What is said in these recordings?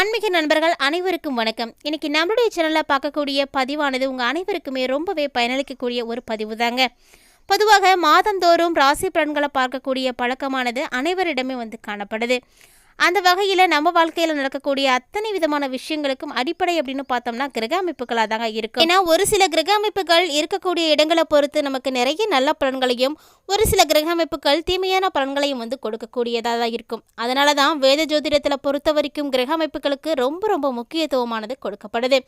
ஆன்மீக நண்பர்கள் அனைவருக்கும் வணக்கம். இன்னைக்கு நம்மளுடைய சேனலில் பார்க்கக்கூடிய பதிவானது உங்கள் அனைவருக்குமே ரொம்பவே பயனளிக்கக்கூடிய ஒரு பதிவு தாங்க பொதுவாக மாதந்தோறும் ராசி பலன்களை பார்க்கக்கூடிய பழக்கமானது அனைவரிடமே வந்து காணப்படுது. அந்த வகையில் நம்ம வாழ்க்கையில் நடக்கக்கூடிய அத்தனை விதமான விஷயங்களுக்கும் அடிப்படை அப்படின்னு பார்த்தோம்னா கிரக அமைப்புகளாக தாங்க இருக்கும். ஏன்னா ஒரு சில கிரக அமைப்புகள் இருக்கக்கூடிய இடங்களை பொறுத்து நமக்கு நிறைய நல்ல பலன்களையும் ஒரு சில கிரக அமைப்புகள் தீமையான பலன்களையும் வந்து கொடுக்கக்கூடியதாக தான் இருக்கும். அதனால தான் வேத ஜோதிடத்தில் பொறுத்த வரைக்கும் கிரக அமைப்புகளுக்கு ரொம்ப ரொம்ப முக்கியத்துவமானது கொடுக்கப்படுது.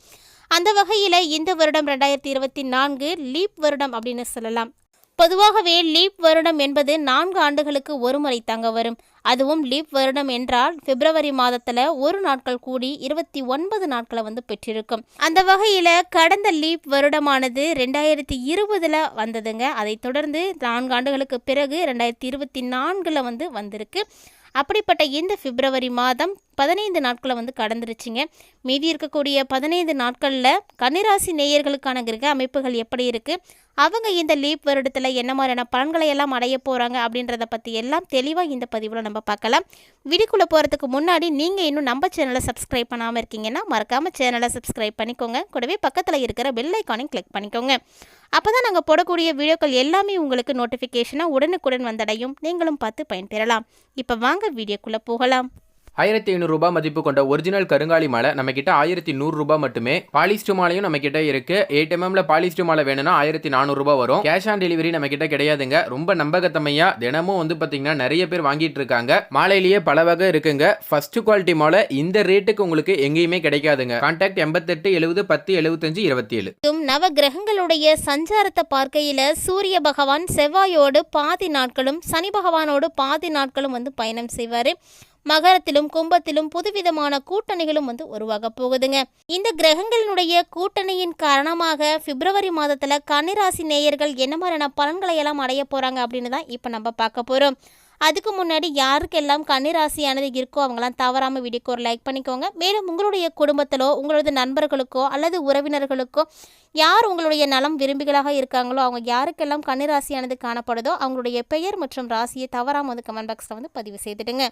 அந்த வகையில் இந்த வருடம் ரெண்டாயிரத்தி இருபத்தி நான்கு லீப் வருடம் அப்படின்னு சொல்லலாம். பொதுவாகவே லீப் வருடம் என்பது நான்கு ஆண்டுகளுக்கு ஒரு முறை வரும். அதுவும் லீப் வருடம் என்றால் பிப்ரவரி மாதத்துல ஒரு நாட்கள் கூடி இருபத்தி ஒன்பது நாட்களை வந்து பெற்றிருக்கும். அந்த வகையில கடந்த லீப் வருடமானது ரெண்டாயிரத்தி இருபதுல வந்ததுங்க. அதைத் தொடர்ந்து நான்கு ஆண்டுகளுக்கு பிறகு ரெண்டாயிரத்தி இருபத்தி நான்குல வந்து வந்திருக்கு. அப்படிப்பட்ட இந்த பிப்ரவரி மாதம் பதினைந்து நாட்களை வந்து கடந்துருச்சுங்க. மீதி இருக்கக்கூடிய பதினைந்து நாட்களில் கன்னிராசி நேயர்களுக்கான கிரக அமைப்புகள் எப்படி இருக்குது அவங்க இந்த லீப் வருடத்தில் என்ன மாதிரியான பலன்களை எல்லாம் அடைய போகிறாங்க அப்படின்றத பற்றி எல்லாம் தெளிவாக இந்த பதிவில் நம்ம பார்க்கலாம். வீடியோக்குள்ளே போகிறதுக்கு முன்னாடி நீங்கள் இன்னும் நம்ம சேனலை சப்ஸ்கிரைப் பண்ணாமல் இருக்கீங்கன்னா மறக்காமல் சேனலை சப்ஸ்கிரைப் பண்ணிக்கோங்க. கூடவே பக்கத்தில் இருக்கிற பெல் ஐக்கானையும் கிளிக் பண்ணிக்கோங்க. அப்போ தான் நாங்கள் போடக்கூடிய வீடியோக்கள் எல்லாமே உங்களுக்கு நோட்டிஃபிகேஷனாக உடனுக்குடன் வந்தடையும். நீங்களும் பார்த்து பயன்பெறலாம். இப்போ வாங்க வீடியோக்குள்ளே போகலாம். ஆயிரத்தி ஐநூறுரூபா மதிப்பு கொண்ட ஒரிஜினல் கருங்காலி மாலை நம்மக்கிட்ட ஆயிரத்தி நூறுரூபா மட்டுமே. பாலிஸ்டு மாலையும் நம்மக்கிட்ட இருக்கு. எயிட் எம்எம்ல பாலிஸ்டு மாலை வேணும்னா ஆயிரத்தி நானூறுரூபா வரும். கேஷ் ஆன் டெலிவரி நம்மக்கிட்ட கிடையாதுங்க. ரொம்ப நம்பகத்தமையா தினமும் வந்து பாத்தீங்கன்னா நிறைய பேர் வாங்கிட்டு இருக்காங்க. மாலையிலேயே பல வகை இருக்குங்க. ஃபர்ஸ்ட் குவாலிட்டி மாலை இந்த ரேட்டுக்கு உங்களுக்கு எங்கேயுமே கிடைக்காதுங்க. கான்டாக்ட் எண்பத்தெட்டு எழுபது பத்து எழுபத்தஞ்சு இருபத்தி ஏழு நவ கிரகங்களுடைய சஞ்சாரத்தை பார்க்கையில சூரிய பகவான் செவ்வாயோடு பாதி நாட்களும் சனி பகவானோடு பாதி நாட்களும் வந்து பயணம் செய்வார். மகரத்திலும் கும்பத்திலும் புதுவிதமான கூட்டணிகளும் வந்து உருவாக போகுதுங்க. இந்த கிரகங்களினுடைய கூட்டணியின் காரணமாக பிப்ரவரி மாதத்துல கன்னிராசி நேயர்கள் என்ன மாதிரியான பலன்களை எல்லாம் அடைய போறாங்க அப்படின்னு தான் இப்போ நம்ம பார்க்க போறோம். அதுக்கு முன்னாடி யாருக்கெல்லாம் கன்னிராசியானது இருக்கோ அவங்களாம் தவறாமல் வீடியோக்கு ஒரு லைக் பண்ணிக்கோங்க. மேலும் உங்களுடைய குடும்பத்திலோ உங்களது நண்பர்களுக்கோ அல்லது உறவினர்களுக்கோ யார் உங்களுடைய நலம் விரும்பிகளாக இருக்காங்களோ அவங்க யாருக்கெல்லாம் கன்னிராசியானது காணப்படுதோ அவங்களுடைய பெயர் மற்றும் ராசியை தவறாமல் வந்து கமெண்ட் பாக்ஸில் வந்து பதிவு செய்துடுங்க.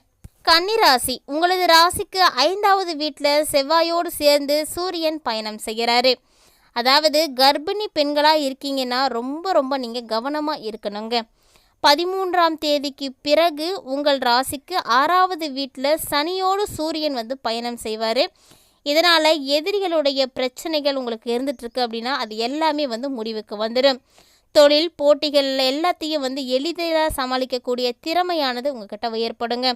கன்னிராசி உங்களது ராசிக்கு ஐந்தாவது வீட்டில் செவ்வாயோடு சேர்ந்து சூரியன் பயணம் செய்கிறாரு. அதாவது கர்ப்பிணி பெண்களாக இருக்கீங்கன்னா ரொம்ப ரொம்ப நீங்கள் கவனமாக இருக்கணுங்க. பதிமூன்றாம் தேதிக்கு பிறகு உங்கள் ராசிக்கு ஆறாவது வீட்டில் சனியோடு சூரியன் வந்து பயணம் செய்வார். இதனால் எதிரிகளுடைய பிரச்சனைகள் உங்களுக்கு இருந்துகிட்ருக்கு அப்படின்னா அது எல்லாமே வந்து முடிவுக்கு வந்துடும் தொழில் போட்டிகள் எல்லாத்தையும் வந்து எளிதாக சமாளிக்கக்கூடிய திறமையானது உங்ககிட்ட ஏற்படுங்க.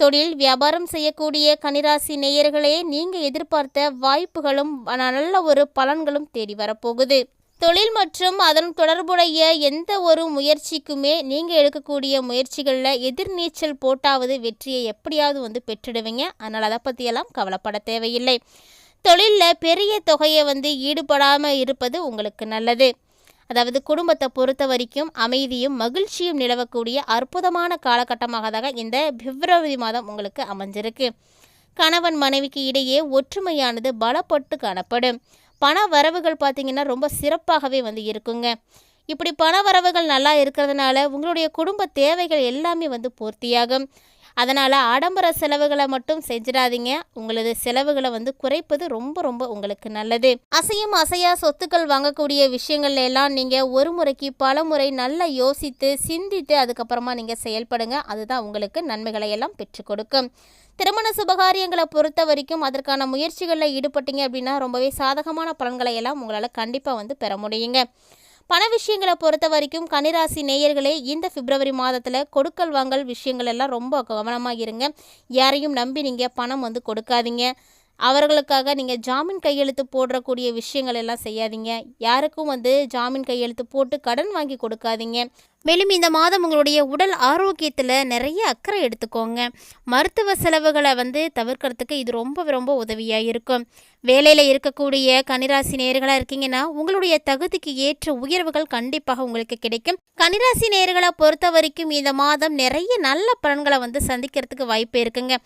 தொழில் வியாபாரம் செய்யக்கூடிய கனிராசி நேயர்களே நீங்கள் எதிர்பார்த்த வாய்ப்புகளும் நல்ல ஒரு பலன்களும் தேடி வரப்போகுது. தொழில் மற்றும் அதன் தொடர்புடைய எந்த ஒரு முயற்சிக்குமே நீங்கள் எடுக்கக்கூடிய முயற்சிகளில் எதிர்நீச்சல் போட்டாவது வெற்றியை எப்படியாவது வந்து பெற்றுடுவீங்க. அதனால் அதை பற்றியெல்லாம் கவலைப்பட தேவையில்லை. தொழிலில் பெரிய தொகையை வந்து ஈடுபடாமல் இருப்பது உங்களுக்கு நல்லது. அதாவது குடும்பத்தை பொறுத்த வரைக்கும் அமைதியும் மகிழ்ச்சியும் நிலவக்கூடிய அற்புதமான காலகட்டமாக தான் இந்த பிப்ரவரி மாதம் உங்களுக்கு அமைஞ்சிருக்கு. கணவன் மனைவிக்கு இடையே ஒற்றுமையானது பலப்பட்டு காணப்படும். பண வரவுகள் பார்த்திங்கன்னா ரொம்ப சிறப்பாகவே வந்து இருக்குங்க. இப்படி பண வரவுகள் நல்லா இருக்கிறதுனால உங்களுடைய குடும்ப தேவைகள் எல்லாமே வந்து பூர்த்தியாகும். அதனால் ஆடம்பர செலவுகளை மட்டும் செஞ்சிடாதீங்க. உங்களது செலவுகளை வந்து குறைப்பது ரொம்ப ரொம்ப உங்களுக்கு நல்லது. அசையும் அசையா சொத்துக்கள் வாங்கக்கூடிய விஷயங்கள்ல எல்லாம் நீங்கள் ஒரு முறைக்கு பல முறை நல்லா யோசித்து சிந்தித்து அதுக்கப்புறமா நீங்கள் செயல்படுங்க. அதுதான் உங்களுக்கு நன்மைகளை எல்லாம் பெற்றுக் கொடுக்கும். திருமண சுபகாரியங்களை பொறுத்த வரைக்கும் அதற்கான முயற்சிகளில் ஈடுபட்டீங்க அப்படின்னா ரொம்பவே சாதகமான பலன்களை எல்லாம் உங்களால் கண்டிப்பாக வந்து பெற முடியுங்க. பண விஷயங்களை பொறுத்த வரைக்கும் கன்னிராசி நேயர்களே இந்த பிப்ரவரி மாதத்தில் கொடுக்கல் வாங்கல் விஷயங்கள் எல்லாம் ரொம்ப கவனமாக இருங்க யாரையும் நம்பி நீங்கள் பணம் வந்து கொடுக்காதீங்க. அவர்களுக்காக நீங்கள் ஜாமீன் கையெழுத்து போடுறக்கூடிய விஷயங்கள் எல்லாம் செய்யாதீங்க. யாருக்கும் வந்து ஜாமீன் கையெழுத்து போட்டு கடன் வாங்கி கொடுக்காதீங்க. மேலும் இந்த மாதம் உங்களுடைய உடல் ஆரோக்கியத்தில் நிறைய அக்கறை எடுத்துக்கோங்க. மருத்துவ செலவுகளை வந்து தவிர்க்கிறதுக்கு இது ரொம்ப ரொம்ப உதவியாக இருக்கும். வேலையில் இருக்கக்கூடிய கனிராசி நேர்களாக இருக்கீங்கன்னா உங்களுடைய தகுதிக்கு ஏற்ற உயர்வுகள் கண்டிப்பாக உங்களுக்கு கிடைக்கும். கனிராசி நேர்களை பொறுத்த வரைக்கும் இந்த மாதம் நிறைய நல்ல பலன்களை வந்து சந்திக்கிறதுக்கு வாய்ப்பு இருக்குங்க.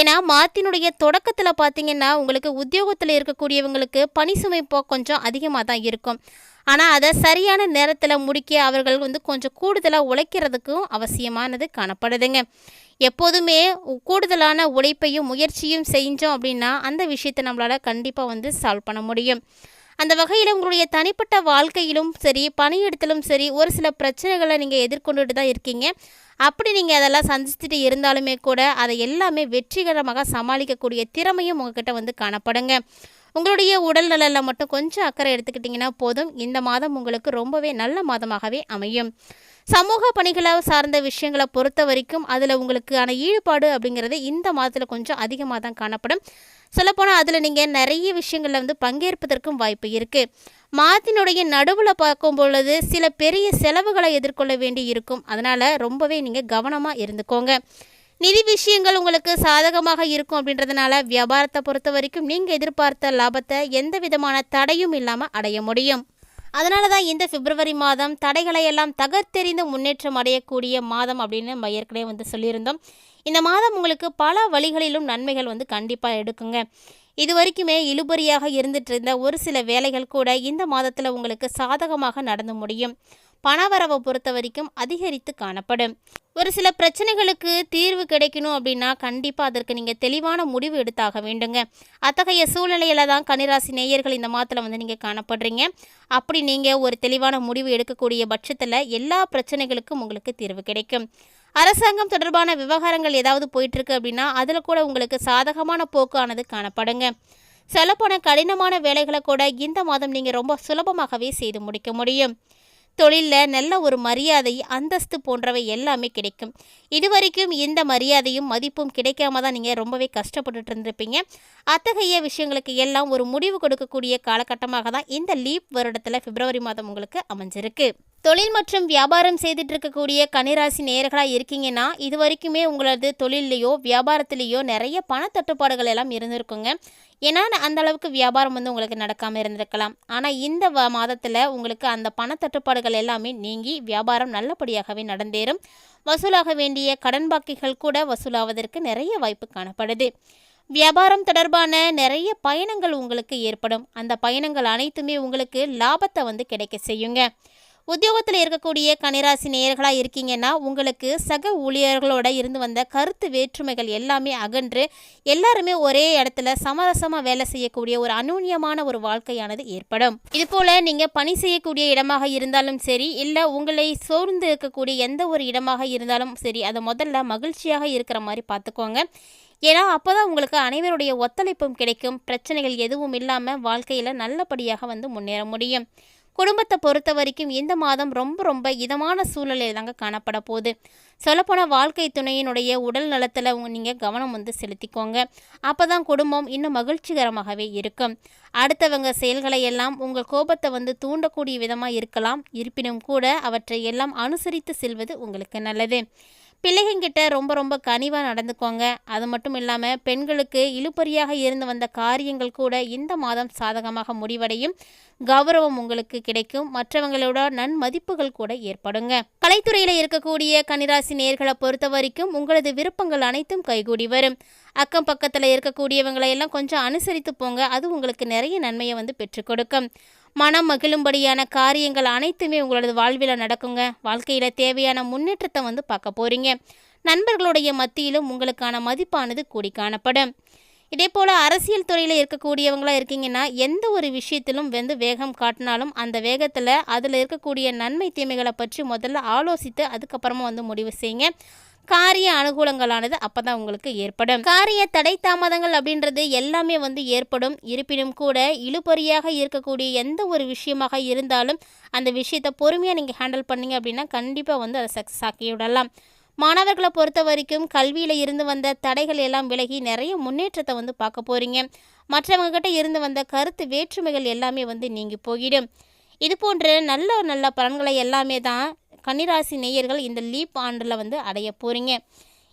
ஏன்னா மாத்தினுடைய தொடக்கத்தில் பார்த்தீங்கன்னா உங்களுக்கு உத்தியோகத்தில் இருக்கக்கூடியவங்களுக்கு பணி சுமை கொஞ்சம் அதிகமாக தான் இருக்கும். ஆனால் அதை சரியான நேரத்தில் முடிக்க அவர்கள் வந்து கொஞ்சம் கூடுதலாக உழைக்கிறதுக்கும் அவசியமானது காணப்படுதுங்க. எப்போதுமே கூடுதலான உழைப்பையும் முயற்சியும் செஞ்சோம் அப்படின்னா அந்த விஷயத்தை நம்மளால் கண்டிப்பாக வந்து சால்வ் பண்ண முடியும். அந்த வகையில் உங்களுடைய தனிப்பட்ட வாழ்க்கையிலும் சரி பணியிடத்திலும் சரி ஒரு சில பிரச்சனைகளை நீங்கள் எதிர்கொண்டுட்டு தான் இருக்கீங்க. அப்படி நீங்கள் அதெல்லாம் சந்திச்சுட்டு இருந்தாலுமே கூட அதை எல்லாமே வெற்றிகரமாக சமாளிக்கக்கூடிய திறமையும் உங்ககிட்ட வந்து காணப்படுங்க. உங்களுடைய உடல் நலனில் மட்டும் கொஞ்சம் அக்கறை எடுத்துக்கிட்டிங்கன்னா போதும். இந்த மாதம் உங்களுக்கு ரொம்பவே நல்ல மாதமாகவே அமையும். சமூக பணிகளை சார்ந்த விஷயங்களை பொறுத்த வரைக்கும் அதில் உங்களுக்கான ஈடுபாடு அப்படிங்கிறது இந்த மாதத்தில் கொஞ்சம் அதிகமாக தான் காணப்படும். சொல்லப்போனால் அதில் நீங்கள் நிறைய விஷயங்களில் வந்து பங்கேற்பதற்கும் வாய்ப்பு இருக்குது மாதத்தினுடைய நடுவில் பார்க்கும் பொழுது சில பெரிய செலவுகளை எதிர்கொள்ள வேண்டி இருக்கும். அதனால் ரொம்பவே நீங்கள் கவனமாக இருந்துக்கோங்க. நிதி விஷயங்கள் உங்களுக்கு சாதகமாக இருக்கும் அப்படின்றதுனால வியாபாரத்தை பொறுத்த வரைக்கும் நீங்கள் எதிர்பார்த்த லாபத்தை எந்த விதமான தடையும் இல்லாமல் அடைய முடியும். அதனால தான் இந்த பிப்ரவரி மாதம் தடைகளை எல்லாம் தகர்த்தெறிந்து முன்னேற்றம் அடையக்கூடிய மாதம் அப்படின்னு நம்ம ஏற்கனவே வந்து சொல்லியிருந்தோம். இந்த மாதம் உங்களுக்கு பல வழிகளிலும் நன்மைகள் வந்து கண்டிப்பாக எடுக்குங்க. இது வரைக்குமே இழுபறியாக இருந்துட்டு இருந்த ஒரு சில வேலைகள் கூட இந்த மாதத்தில் உங்களுக்கு சாதகமாக நடந்து முடியும். பணவரவை பொறுத்த வரைக்கும் அதிகரித்து காணப்படும். ஒரு சில பிரச்சனைகளுக்கு தீர்வு கிடைக்கணும் அப்படின்னா கண்டிப்பாக அதற்கு நீங்கள் தெளிவான முடிவு எடுத்தாக வேண்டுங்க. அத்தகைய சூழ்நிலையில தான் கன்னிராசி நேயர்கள் இந்த மாதத்தில் வந்து நீங்கள் காணப்படுறீங்க. அப்படி நீங்கள் ஒரு தெளிவான முடிவு எடுக்கக்கூடிய பட்சத்தில் எல்லா பிரச்சனைகளுக்கும் உங்களுக்கு தீர்வு கிடைக்கும். அரசாங்கம் தொடர்பான விவகாரங்கள் ஏதாவது போயிட்டுருக்கு அப்படின்னா அதில் கூட உங்களுக்கு சாதகமான போக்கானது காணப்படுங்க. சொல்லப்போன கடினமான வேலைகளை கூட இந்த மாதம் நீங்கள் ரொம்ப சுலபமாகவே செய்து முடிக்க முடியும். தொழிலில் நல்ல ஒரு மரியாதை அந்தஸ்து போன்றவை எல்லாமே கிடைக்கும். இதுவரைக்கும் இந்த மரியாதையும் மதிப்பும் கிடைக்காம தான் நீங்கள் ரொம்பவே கஷ்டப்பட்டுட்டு இருந்திருப்பீங்க. அத்தகைய விஷயங்களுக்கு எல்லாம் ஒரு முடிவு கொடுக்கக்கூடிய காலகட்டமாக தான் இந்த லீப் வருடத்தில் பிப்ரவரி மாதம் உங்களுக்கு அமைஞ்சிருக்கு. தொழில் மற்றும் வியாபாரம் செய்துட்டு இருக்கக்கூடிய கனிராசி நேர்களாக இருக்கீங்கன்னா இது வரைக்குமே உங்களது தொழிலையோ வியாபாரத்திலேயோ நிறைய பணத்தட்டுப்பாடுகள் எல்லாம் இருந்திருக்குங்க. ஏன்னா அந்த அளவுக்கு வியாபாரம் வந்து உங்களுக்கு நடக்காமல் இருந்திருக்கலாம். ஆனால் இந்த மாதத்தில் உங்களுக்கு அந்த பணத்தட்டுப்பாடுகள் எல்லாமே நீங்கி வியாபாரம் நல்லபடியாகவே நடந்தேறும். வசூலாக வேண்டிய கடன் பாக்கிகள் கூட வசூலாவதற்கு நிறைய வாய்ப்பு காணப்படுது. வியாபாரம் தொடர்பான நிறைய பயணங்கள் உங்களுக்கு ஏற்படும். அந்த பயணங்கள் அனைத்துமே உங்களுக்கு லாபத்தை வந்து கிடைக்க செய்யுங்க. உத்தியோகத்தில் இருக்கக்கூடிய கனிராசி நேயர்களாக இருக்கீங்கன்னா உங்களுக்கு சக ஊழியர்களோட இருந்து வந்த கருத்து வேற்றுமைகள் எல்லாமே அகன்று எல்லாருமே ஒரே இடத்துல சமரசமாக வேலை செய்யக்கூடிய ஒரு அநூன்யமான ஒரு வாழ்க்கையானது ஏற்படும். இது போல நீங்கள் பணி செய்யக்கூடிய இடமாக இருந்தாலும் சரி இல்லை உங்களை சோர்ந்து இருக்கக்கூடிய எந்த ஒரு இடமாக இருந்தாலும் சரி அதை முதல்ல மகிழ்ச்சியாக இருக்கிற மாதிரி பார்த்துக்கோங்க. ஏன்னா அப்போ தான் உங்களுக்கு அனைவருடைய ஒத்துழைப்பும் கிடைக்கும் பிரச்சனைகள் எதுவும் இல்லாமல் வாழ்க்கையில் நல்லபடியாக வந்து முன்னேற முடியும். குடும்பத்தை பொறுத்த வரைக்கும் இந்த மாதம் ரொம்ப ரொம்ப இதமான சூழ்நிலையில் தாங்க காணப்பட போகுது. சொல்லப்போனால் வாழ்க்கை துணையினுடைய உடல் நலத்தில் நீங்கள் கவனம் வந்து செலுத்திக்கோங்க. அப்போ தான் குடும்பம் இன்னும் மகிழ்ச்சிகரமாகவே இருக்கும். அடுத்தவங்க செயல்களை எல்லாம் உங்கள் கோபத்தை வந்து தூண்டக்கூடிய விதமாக இருக்கலாம். இருப்பினும் கூட அவற்றை எல்லாம் அனுசரித்து செல்வது உங்களுக்கு நல்லது. பிள்ளைங்ககிட்ட ரொம்ப ரொம்ப கனிவாக நடந்துக்கோங்க. அது மட்டும் இல்லாமல் பெண்களுக்கு இழுபறியாக இருந்து வந்த காரியங்கள் கூட இந்த மாதம் சாதகமாக முடிவடையும். கௌரவம் உங்களுக்கு கிடைக்கும். மற்றவங்களோட நன்மதிப்புகள் கூட ஏற்படுங்க. கலைத்துறையில் இருக்கக்கூடிய கனிராசி நேர்களை பொறுத்த வரைக்கும் உங்களது விருப்பங்கள் அனைத்தும் கைகூடி வரும். அக்கம் பக்கத்தில் இருக்கக்கூடியவங்களை எல்லாம் கொஞ்சம் அனுசரித்து போங்க. அது உங்களுக்கு நிறைய நன்மையை வந்து பெற்றுக் கொடுக்கும். மனம் மகிழும்படியான காரியங்கள் அனைத்துமே உங்களது வாழ்வில் நடக்குங்க. வாழ்க்கையில் தேவையான முன்னேற்றத்தை வந்து பார்க்க போகிறீங்க நண்பர்களுடைய மத்தியிலும் உங்களுக்கான மதிப்பானது கூடி காணப்படும். இதே போல் அரசியல் துறையில் இருக்கக்கூடியவங்களாக இருக்கீங்கன்னா எந்த ஒரு விஷயத்திலும் வந்து வேகம் காட்டினாலும் அந்த வேகத்தில் அதில் இருக்கக்கூடிய நன்மை தீமைகளை பற்றி முதல்ல ஆலோசித்து அதுக்கப்புறமா வந்து முடிவு செய்யுங்க. காரிய அனுகூலங்களானது அப்போ தான் உங்களுக்கு ஏற்படும். காரிய தடை தாமதங்கள் அப்படின்றது எல்லாமே வந்து ஏற்படும். இருப்பினும் கூட இழுபறியாக இருக்கக்கூடிய எந்த ஒரு விஷயமாக இருந்தாலும் அந்த விஷயத்தை பொறுமையாக நீங்கள் ஹேண்டில் பண்ணீங்க அப்படின்னா கண்டிப்பாக வந்து அதை சக்ஸஸ் ஆக்கி விடலாம். மாணவர்களை பொறுத்த வரைக்கும் கல்வியில் இருந்து வந்த தடைகள் எல்லாம் விலகி நிறைய முன்னேற்றத்தை வந்து பார்க்க போகிறீங்க மற்றவங்க கிட்ட இருந்து வந்த கருத்து வேற்றுமைகள் எல்லாமே வந்து நீங்கி போயிடும். இது போன்ற நல்ல நல்ல பலன்களை எல்லாமே தான் கன்னிராசி நேயர்கள் இந்த லீப் ஆண்டில் வந்து அடைய போகிறீங்க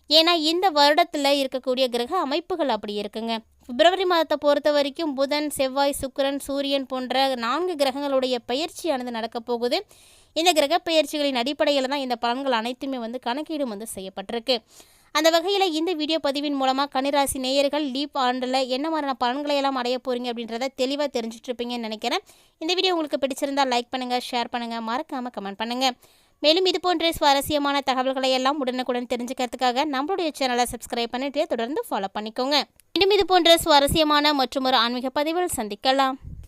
ஏன்னா இந்த வருடத்தில் இருக்கக்கூடிய கிரக அமைப்புகள் அப்படி இருக்குங்க. பிப்ரவரி மாதத்தை பொறுத்த வரைக்கும் புதன் செவ்வாய் சுக்கரன் சூரியன் போன்ற நான்கு கிரகங்களுடைய பயிற்சியானது நடக்கப் போகுது. இந்த கிரக பயிற்சிகளின் அடிப்படையில் தான் இந்த பலன்கள் அனைத்துமே வந்து கணக்கீடும் வந்து செய்யப்பட்டிருக்கு. அந்த வகையில் இந்த வீடியோ பதிவின் மூலமாக கன்னிராசி நேயர்கள் லீப் ஆண்டில் என்ன மாதிரியான பலன்களை எல்லாம் அடைய போகிறீங்க அப்படின்றத தெளிவாக தெரிஞ்சுட்ருப்பீங்கன்னு நினைக்கிறேன். இந்த வீடியோ உங்களுக்கு பிடிச்சிருந்தா லைக் பண்ணுங்கள் ஷேர் பண்ணுங்கள் மறக்காமல் கமெண்ட் பண்ணுங்கள் மேலும் இது போன்ற சுவாரஸ்யமான தகவல்களை எல்லாம் உடனுக்குடன் தெரிஞ்சுக்கிறதுக்காக நம்மளுடைய சேனலை சப்ஸ்கிரைப் பண்ணிட்டு தொடர்ந்து ஃபாலோ பண்ணிக்கோங்க. இன்னும் இது போன்ற சுவாரஸ்யமான மற்றும் ஒரு ஆன்மீக பதிவில் சந்திக்கலாம்.